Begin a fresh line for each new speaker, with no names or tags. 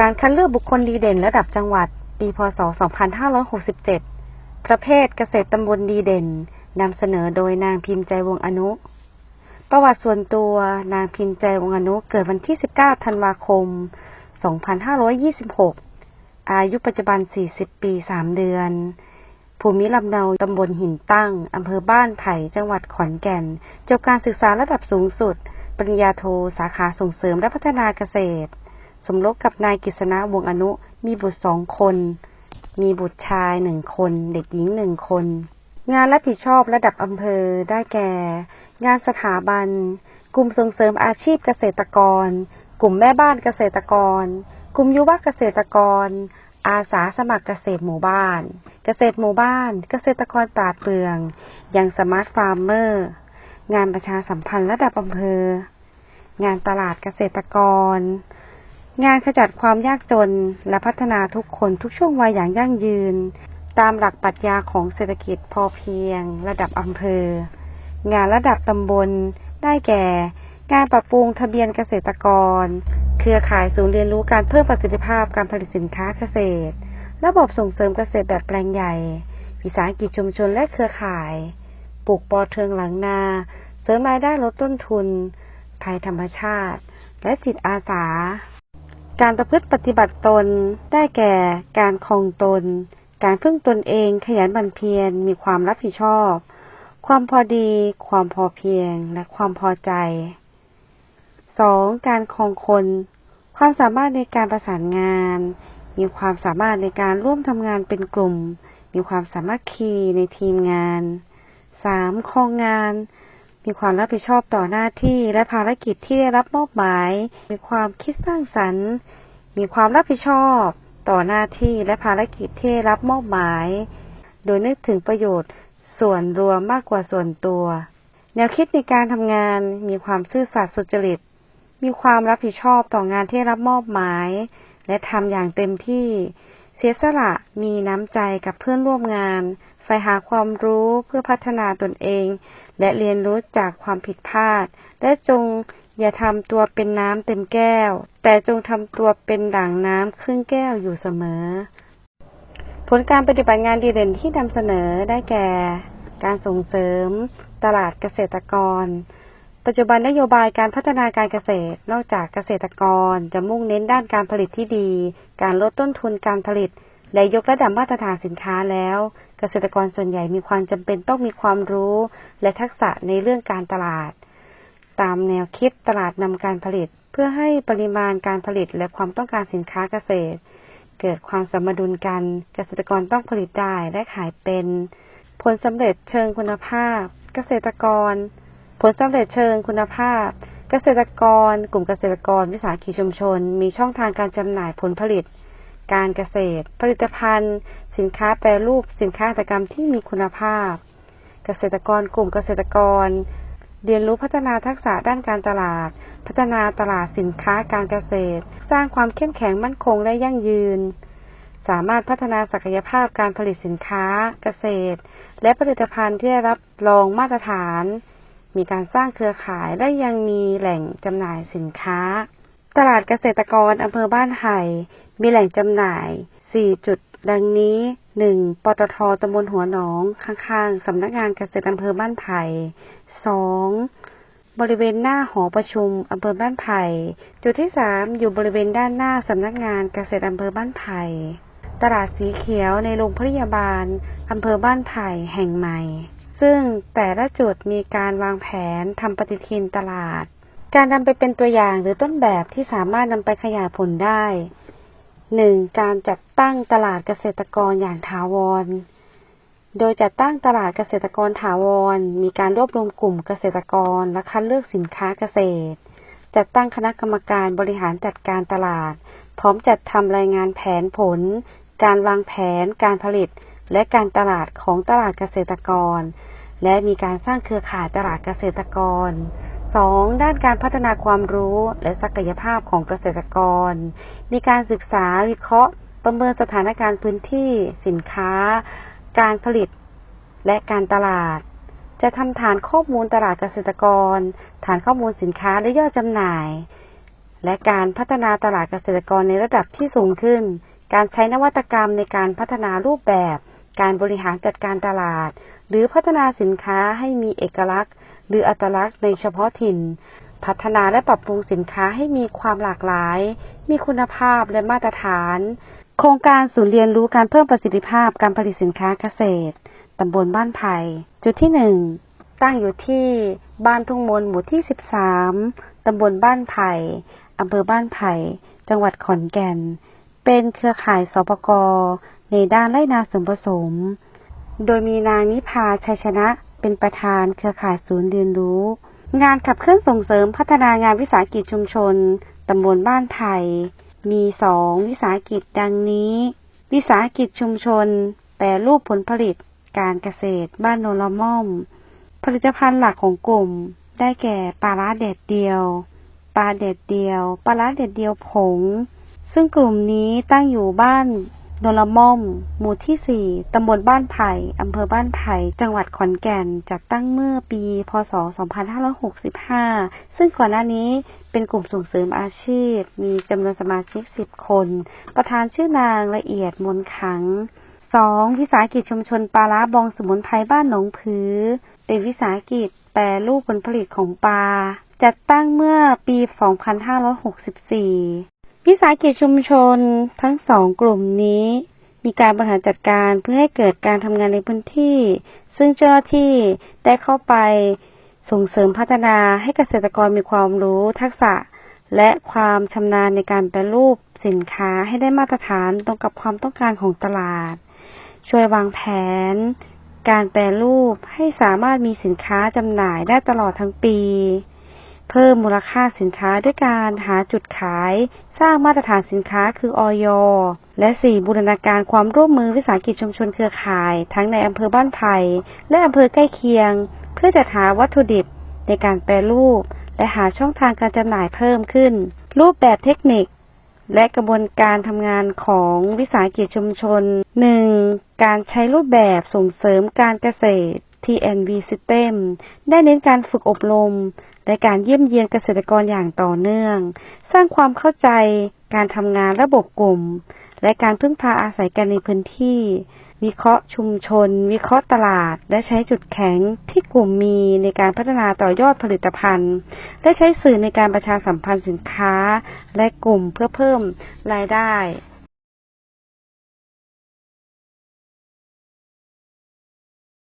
การคัดเลือกบุคคลดีเด่นระดับจังหวัด ปีพศ 2567 ประเภทเกษตรตำบลดีเด่นนำเสนอโดยนางพิมพ์ใจวงอนุ ประวัติส่วนตัวนางพิมพ์ใจวงอนุเกิดวันที่ 19 ธันวาคม 2526 อายุปัจจุบัน 40 ปี 3 เดือน ภูมิลำเนาตำบลหินตั้งอำเภอบ้านไผ่ จังหวัดขอนแก่น จบการศึกษาระดับสูงสุด ปริญญาโท สาขาส่งเสริมและพัฒนาเกษตร สมรสกับนายกฤษณะวงอนุ มีบุตรสองคน มีบุตรชายหนึ่งคน เด็กหญิงหนึ่งคน งานรับผิดชอบระดับอำเภอได้แก่ งานสถาบัน กลุ่มส่งเสริมอาชีพเกษตรกร กลุ่มแม่บ้านเกษตรกร กลุ่มยุวเกษตรกร อาสาสมัครเกษตรหมู่บ้าน เกษตรหมู่บ้าน เกษตรกรปราเปรืองยังสมาร์ทฟาร์มเมอร์ งานประชาสัมพันธ์ระดับอำเภอ งานตลาดเกษตรกร งานขจัดความยากจนและพัฒนาทุกคนทุกช่วงวัยอย่างยั่งยืน ตามหลักปรัชญาของเศรษฐกิจพอเพียง ระดับอำเภอ งานระดับตำบล ได้แก่งานปรับปรุงทะเบียนเกษตรกร เครือข่ายศูนย์เรียนรู้การเพิ่มประสิทธิภาพการผลิตสินค้าเกษตร ระบบส่งเสริมเกษตรแบบแปลงใหญ่วิสาหกิจชุมชนและเครือข่าย ปลูกปอเทืองหลังนา เสริมรายได้ลดต้นทุน ภัยธรรมชาติ และจิตอาสา การประพฤติปฏิบัติตน ได้แก่การคองตน การพึ่งตนเองขยันหมั่นเพียรมีความรับผิดชอบ ความพอดี ความพอเพียง และความพอใจ 2. การคองคน ความสามารถในการประสานงาน มีความสามารถในการร่วมทำงานเป็นกลุ่ม มีความสามารถคีในทีมงาน 3. คองงาน มีความรับผิดชอบต่อหน้าที่และภารกิจที่ได้รับมอบหมาย มีความคิดสร้างสรรค์ มีความรับผิดชอบต่อหน้าที่และภารกิจที่ได้รับมอบหมาย โดยนึกถึงประโยชน์ส่วนรวมมากกว่าส่วนตัว แนวคิดในการทำงานมีความซื่อสัตย์สุจริต มีความรับผิดชอบต่องานที่รับมอบหมาย และทำอย่างเต็มที่ เสียสละมีน้ำใจกับเพื่อนร่วมงาน ใฝ่หาความรู้เพื่อพัฒนาตนเอง และเรียนรู้จากความผิดพลาด และจงอย่าทำตัวเป็นน้ำเต็มแก้ว แต่จงทำตัวเป็นด่างน้ำครึ่งแก้วอยู่เสมอ ผลการปฏิบัติงานดีเด่นที่นำเสนอได้แก่ การส่งเสริม ตลาดเกษตรกร ปัจจุบันนโยบายการพัฒนาการเกษตร นอกจากเกษตรกรจะมุ่งเน้นด้านการผลิตที่ดี การลดต้นทุนการผลิต และยกระดับมาตรฐานสินค้าแล้ว เกษตรกรส่วนใหญ่มีความจำเป็นต้องมีความรู้และทักษะในเรื่องการตลาด ตามแนวคิดตลาดนำการผลิต เพื่อให้ปริมาณการผลิตและความต้องการสินค้าเกษตร เกิดความสมดุลกัน เกษตรกรต้องผลิตได้และขายเป็น ผลสำเร็จเชิงคุณภาพ เกษตรกร ผลสำเร็จเชิงคุณภาพ เกษตรกร กลุ่มเกษตรกร วิสาหกิจชุมชน มีช่องทางการจำหน่ายผลผลิต การเกษตร ผลิตภัณฑ์ สินค้าแปรรูป สินค้าหัตถกรรมที่มีคุณภาพ เกษตรกรกลุ่มเกษตรกร เรียนรู้พัฒนาทักษะด้านการตลาด พัฒนาตลาดสินค้าการเกษตร สร้างความเข้มแข็งมั่นคงและยั่งยืน สามารถพัฒนาศักยภาพการผลิตสินค้าเกษตร และผลิตภัณฑ์ที่ได้รับรองมาตรฐาน มีการสร้างเครือข่ายและยังมีแหล่งจำหน่ายสินค้า ตลาดเกษตรกรอำเภอบ้านไผ่มีแหล่งจำหน่าย 4 จุด ดังนี้ 1. ปตทตำบลหัวหนอง ข้างๆ สำนักงานเกษตรอำเภอบ้านไผ่ 2. บริเวณหน้าหอประชุมอำเภอบ้านไผ่ จุดที่ 3 อยู่บริเวณด้านหน้าสำนักงานเกษตรอำเภอบ้านไผ่ ตลาดสีเขียวในโรงพยาบาลอำเภอบ้านไผ่แห่งใหม่ ซึ่งแต่ละจุดมีการวางแผนทำปฏิทินตลาด การนำไปเป็นตัวอย่างหรือต้นแบบที่สามารถนำไปขยายผลได้ 1. การจัดตั้งตลาดเกษตรกรอย่างถาวร โดยจัดตั้งตลาดเกษตรกรถาวร มีการรวบรวมกลุ่มเกษตรกรและคัดเลือกสินค้าเกษตร จัดตั้งคณะกรรมการบริหารจัดการตลาด พร้อมจัดทำรายงานแผนผล การวางแผน การผลิต และการตลาดของตลาดเกษตรกร และมีการสร้างเครือข่ายตลาดเกษตรกร 2. ด้านการพัฒนาความรู้และศักยภาพของเกษตรกร มีการศึกษาวิเคราะห์ ประเมินสถานการณ์พื้นที่ สินค้า การผลิต และการตลาด จะทำฐานข้อมูลตลาดเกษตรกร ฐานข้อมูลสินค้าและยอดจำหน่าย และการพัฒนาตลาดเกษตรกรในระดับที่สูงขึ้น การใช้นวัตกรรมในการพัฒนารูปแบบ การบริหารจัดการตลาด หรือพัฒนาสินค้าให้มีเอกลักษณ์ หรืออัตลักษณ์ในเฉพาะถิ่น พัฒนาและปรับปรุงสินค้าให้มีความหลากหลาย มีคุณภาพและมาตรฐาน โครงการศูนย์เรียนรู้การเพิ่มประสิทธิภาพการผลิตสินค้าเกษตรตำบลบ้านไผ่จุดที่หนึ่งตั้งอยู่ที่บ้านทุ่งมนหมู่ที่ 13 ตำบลบ้านไผ่อำเภอบ้านไผ่ จังหวัดขอนแก่น เป็นเครือข่ายสปกในด้านไร่นาส่วนผสม โดยมีนางนิพาชัยชนะ เป็นประธานเครือข่ายศูนย์เรียนรู้ งานขับเคลื่อนส่งเสริมพัฒนางานวิสาหกิจชุมชนตำบลบ้านไผ่มีสองวิสาหกิจดังนี้ วิสาหกิจชุมชน แปรรูปผลผลิต การเกษตร บ้านโนละม่อม ผลิตภัณฑ์หลักของกลุ่ม ได้แก่ปลาร้าเด็ดเดียวปลาเด็ดเดียวปลาร้าเด็ดเดียวผง ซึ่งกลุ่มนี้ตั้งอยู่บ้าน นลม่อม หมู่ที่ 4 ตำบลบ้านไผ่ อำเภอบ้านไผ่ จังหวัดขอนแก่น จัดตั้งเมื่อปี พศ 2565 ซึ่งก่อนหน้านี้เป็นกลุ่มส่งเสริมอาชีพ มีจำนวนสมาชิก 10 คน ประธานชื่อนางละเอียดมนขัง 2. วิสาหกิจชุมชนปลาร้าบองสมุนไพรบ้านหนองผือ เป็นวิสาหกิจแปรรูปผลผลิตของปลา จัดตั้งเมื่อปี 2564 วิสาหกิจชุมชนทั้งสองกลุ่มนี้ มีการบริหารจัดการเพื่อให้เกิดการทำงานในพื้นที่ ซึ่งเจ้าหน้าที่ได้เข้าไปส่งเสริมพัฒนาให้เกษตรกรมีความรู้ทักษะ และความชำนาญในการแปรรูปสินค้าให้ได้มาตรฐานตรงกับความต้องการของตลาด ช่วยวางแผน การแปรรูปให้สามารถมีสินค้าจำหน่ายได้ตลอดทั้งปี เพิ่มมูลค่าสินค้าด้วยการหาจุดขาย สร้างมาตรฐานสินค้าคืออยและ 4. บูรณาการความร่วมมือวิสาหกิจชุมชนเครือข่าย ทั้งในอำเภอบ้านไผ่และอำเภอใกล้เคียง เพื่อจัดหาวัตถุดิบในการแปรรูป และหาช่องทางการจำหน่ายเพิ่มขึ้น รูปแบบเทคนิค และกระบวนการทำงานของวิสาหกิจชุมชน 1. การใช้รูปแบบส่งเสริมการเกษตร TNV System ได้เน้นการฝึกอบรม และการเยี่ยมเยียนเกษตรกรอย่างต่อเนื่อง สร้างความเข้าใจ การทำงานระบบกลุ่ม และการพึ่งพาอาศัยกันในพื้นที่ วิเคราะห์ชุมชน วิเคราะห์ตลาด และใช้จุดแข็งที่กลุ่มมีในการพัฒนาต่อยอดผลิตภัณฑ์ และใช้สื่อในการประชาสัมพันธ์สินค้า และกลุ่มเพื่อเพิ่มรายได้